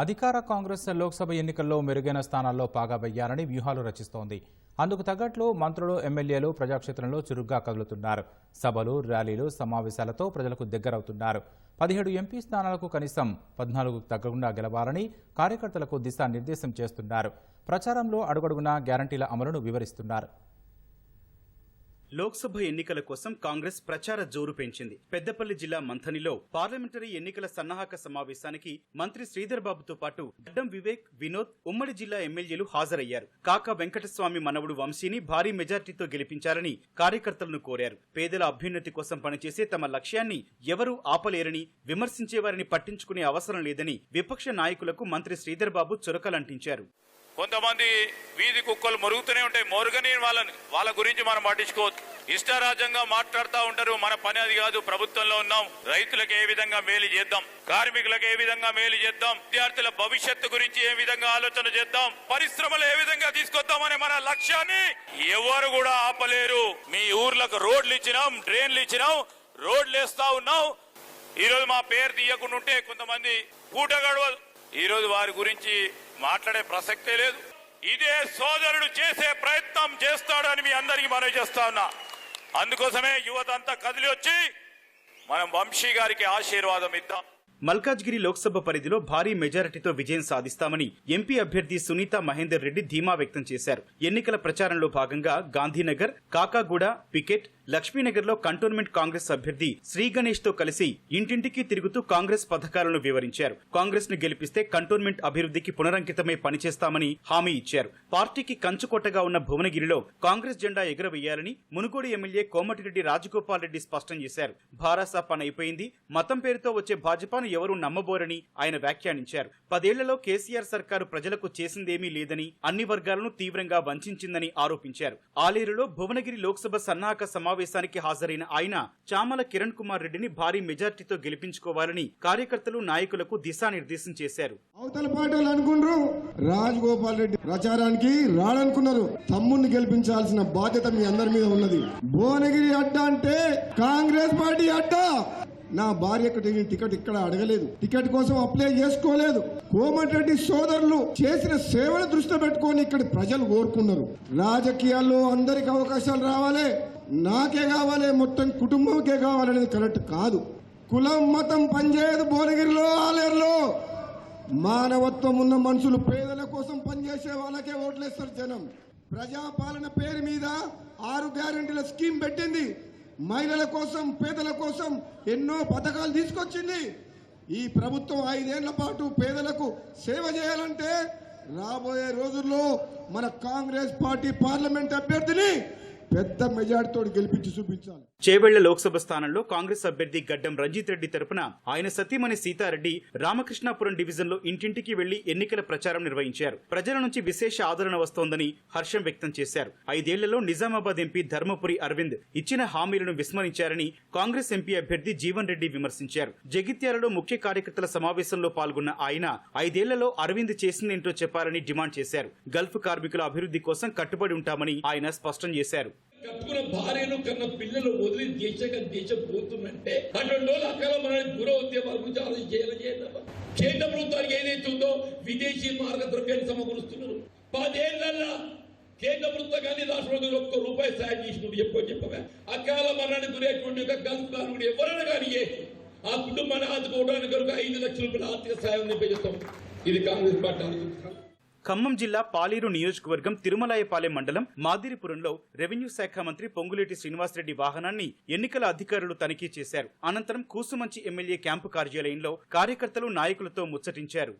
అధికార కాంగ్రెస్ లోక్సభ ఎన్నికల్లో మెరుగైన స్థానాల్లో పాగాబయ్యాలని వ్యూహాలు రచిస్తోంది. అందుకు తగ్గట్లు మంత్రులు ఎమ్మెల్యేలు ప్రజాక్షేత్రంలో చురుగ్గా కదులుతున్నారు. సభలు ర్యాలీలు సమావేశాలతో ప్రజలకు దగ్గరవుతున్నారు. పదిహేడు ఎంపీ స్థానాలకు కనీసం పద్నాలుగు తగ్గకుండా గెలవాలని కార్యకర్తలకు దిశానిర్దేశం చేస్తున్నారు. ప్రచారంలో అడుగడుగునా గ్యారంటీల అమలును వివరిస్తున్నారు. లోక్సభ ఎన్నికల కోసం కాంగ్రెస్ ప్రచార జోరు పెంచింది. పెద్దపల్లి జిల్లా మంథనిలో పార్లమెంటరీ ఎన్నికల సన్నాహక సమావేశానికి మంత్రి శ్రీధర్ బాబుతో పాటు గడ్డం వివేక్ వినోద్ ఉమ్మడి జిల్లా ఎమ్మెల్యేలు హాజరయ్యారు. కాకా వెంకటస్వామి మనవడు వంశీని భారీ మెజార్టీతో గెలిపించాలని కార్యకర్తలను కోరారు. పేదల అభ్యున్నతి కోసం పనిచేసే తమ లక్ష్యాన్ని ఎవరూ ఆపలేరని విమర్శించేవారిని పట్టించుకునే అవసరం లేదని విపక్ష నాయకులకు మంత్రి శ్రీధర్ బాబు చురకలంటించారు. కొంతమంది వీధి కుక్కలు మరుగుతూనే ఉంటాయి. మొరుగని వాళ్ళని వాళ్ళ గురించి మనం పట్టించుకోవద్దు. ఇష్టారాజ్యంగా మాట్లాడుతూ ఉంటారు. మన పని అది కాదు. ప్రభుత్వంలో ఉన్నాం. రైతులకు ఏ విధంగా మేలు చేద్దాం? కార్మికులకు ఏ విధంగా మేలు చేద్దాం? విద్యార్థుల భవిష్యత్తు గురించి ఏ విధంగా ఆలోచన చేద్దాం? పరిశ్రమలు ఏ విధంగా తీసుకొద్దామనే మన లక్ష్యాన్ని ఎవరు కూడా ఆపలేరు. మీ ఊర్లకు రోడ్లు ఇచ్చినాం డ్రైన్లు ఇచ్చినాం రోడ్లు వేస్తా ఉన్నాం. ఈ రోజు మా పేరు తీయకుండా ఉంటే కొంతమంది పూట ఈరోజు ఈ రోజు వారి గురించి మాట్లాడే ప్రసక్తే లేదు. ఇదే సోదరుడు చేసే ప్రయత్నం చేస్తాడని మీ అందరికీ మనవి చేస్తా ఉన్నా. అందుకోసమే యువత అంతా కదిలి వచ్చి మనం వంశీ గారికి ఆశీర్వాదం ఇద్దాం. మల్కాజ్గిరి లోక్సభ పరిధిలో భారీ మెజారిటీతో విజయం సాధిస్తామని ఎంపీ అభ్యర్థి సునీత మహేందర్ రెడ్డి ధీమా వ్యక్తం చేశారు. ఎన్నికల ప్రచారంలో భాగంగా గాంధీనగర్ కాకాగూడ పికెట్ లక్ష్మీనగర్లో కంటోన్మెంట్ కాంగ్రెస్ అభ్యర్థి శ్రీ గణేష్తో కలిసి ఇంటింటికి తిరుగుతూ కాంగ్రెస్ పథకాలను వివరించారు. కాంగ్రెస్ను గెలిపిస్తే కంటోన్మెంట్ అభివృద్ధికి పునరంకితమై పనిచేస్తామని హామీ ఇచ్చారు. పార్టీకి కంచుకొట్టగా ఉన్న భువనగిరిలో కాంగ్రెస్ జెండా ఎగురవేయాలని మునుగోడు ఎమ్మెల్యే కోమటిరెడ్డి రాజగోపాల్ రెడ్డి స్పష్టం చేశారు. భారాసా పని అయిపోయింది. మతం పేరుతో వచ్చే భాజపాను ఎవరూ నమ్మబోరని ఆయన వ్యాఖ్యానించారు. పదేళ్ళలో కేసీఆర్ సర్కారు ప్రజలకు చేసిందేమీ లేదని అన్ని వర్గాలను తీవ్రంగా వంచిందని ఆరోపించారు. ఆలేరులో భువనగిరి లోక్సభ సన్నాహక సమావేశానికి హాజరైన ఆయన చామల కిరణ్ కుమార్ రెడ్డిని భారీ మెజార్టీతో గెలిపించుకోవాలని కార్యకర్తలు నాయకులకు దిశానిర్దేశం చేశారు. అవతల పార్టీలు అనుకుంటారు రాజగోపాల్ రెడ్డి ప్రచారానికి రాడనుకున్నారు. తమ్ముడిని గెలిపించాల్సిన బాధ్యత మీ అందరి మీద ఉన్నది. భువనగిరి అడ్డ అంటే కాంగ్రెస్ పార్టీ అడ్డ. నా భార్యకు టి- టికెట్ ఇక్కడ అడగలేదు. టికెట్ కోసం అప్లై చేసుకోలేదు. కోమటిరెడ్డి సోదరులు చేసిన సేవలు దృష్టి పెట్టుకొని ఇక్కడ ప్రజలు కోరుకున్నారు రాజకీయాల్లో అందరికి అవకాశాలు రావాలి నాకే కావాలి మొత్తం కుటుంబంకే కావాలనేది కరెక్ట్ కాదు. కులం మతం పనిచేయదు భువనగిరిలో ఆలేరులో మానవత్వం ఉన్న మనుషులు పేదల కోసం పనిచేసే వాళ్ళకే ఓట్లేస్తారు జనం. ప్రజాపాలన పేరు మీద ఆరు గ్యారెంటీల స్కీమ్ పెట్టింది. మహిళల కోసం పేదల కోసం ఎన్నో పథకాలు తీసుకొచ్చింది. ఈ ప్రభుత్వం ఐదేళ్ళ పాటు పేదలకు సేవ చేయాలంటే రాబోయే రోజుల్లో మన కాంగ్రెస్ పార్టీ పార్లమెంట్ అభ్యర్థిని పెద్ద మెజార్టీతో గెలిపించి చూపించాలి. చేవెళ్ళ లోక్సభ స్థానంలో కాంగ్రెస్ అభ్యర్థి గడ్డం రంజిత్ రెడ్డి తరపున ఆయన సతీమణి సీతారెడ్డి రామకృష్ణాపురం డివిజన్లో ఇంటింటికి వెళ్ళి ఎన్నికల ప్రచారం నిర్వహించారు. ప్రజల నుంచి విశేష ఆదరణ వస్తోందని హర్షం వ్యక్తం చేశారు. ఐదేళ్ళలో నిజామాబాద్ ఎంపీ ధర్మపురి అరవింద్ ఇచ్చిన హామీలను విస్మరించారని కాంగ్రెస్ ఎంపీ అభ్యర్థి జీవన్ రెడ్డి విమర్శించారు. జగిత్యాలలో ముఖ్య కార్యకర్తల సమావేశంలో పాల్గొన్న ఆయన ఐదేళ్ళలో అరవింద్ చేసిందేంటో చెప్పాలని డిమాండ్ చేశారు. గల్ఫ్ కార్మికుల అభివృద్ధి కోసం కట్టుబడి ఉంటామని ఆయన స్పష్టం చేశారు. కట్టుకున్న భార్యను కన్న పిల్లలు వదిలి దేశంగా దేశం పోతుందంటే అటువంటి రోజులు అక్కడ మనల్ని గురవుతే వారి గురించి ఆలోచన చేయాలి కేంద్ర ప్రభుత్వానికి ఏదైతే ఉందో విదేశీ మార్గద్రవ్యాన్ని సమకూరుస్తున్నారు. పదేళ్ళలో కేంద్ర ప్రభుత్వం కానీ రాష్ట్ర ప్రభుత్వం ఒక్క రూపాయి సాయం చేసినప్పుడు చెప్పని చెప్పగా అకాల మరణానికి గురేటువంటి ఒక గల్ఫ్ ఎవరైనా కానీ ఏ ఆ కుటుంబాన్ని ఆదుకోవడానికి కొరకు ఐదు లక్షల రూపాయల ఆర్థిక సాయం నింపజేస్తాం ఇది కాంగ్రెస్ పార్టీ ఆలోచిస్తున్నాం ఖమ్మం జిల్లా పాలేరు నియోజకవర్గం తిరుమలాయపాలెం మండలం మాదిరిపురంలో రెవెన్యూ శాఖ మంత్రి పొంగులేటి శ్రీనివాసరెడ్డి వాహనాన్ని ఎన్నికల అధికారులు తనిఖీ చేశారు. అనంతరం కూసుమంచి ఎమ్మెల్యే క్యాంపు కార్యాలయంలో కార్యకర్తలు నాయకులతో ముచ్చటించారు.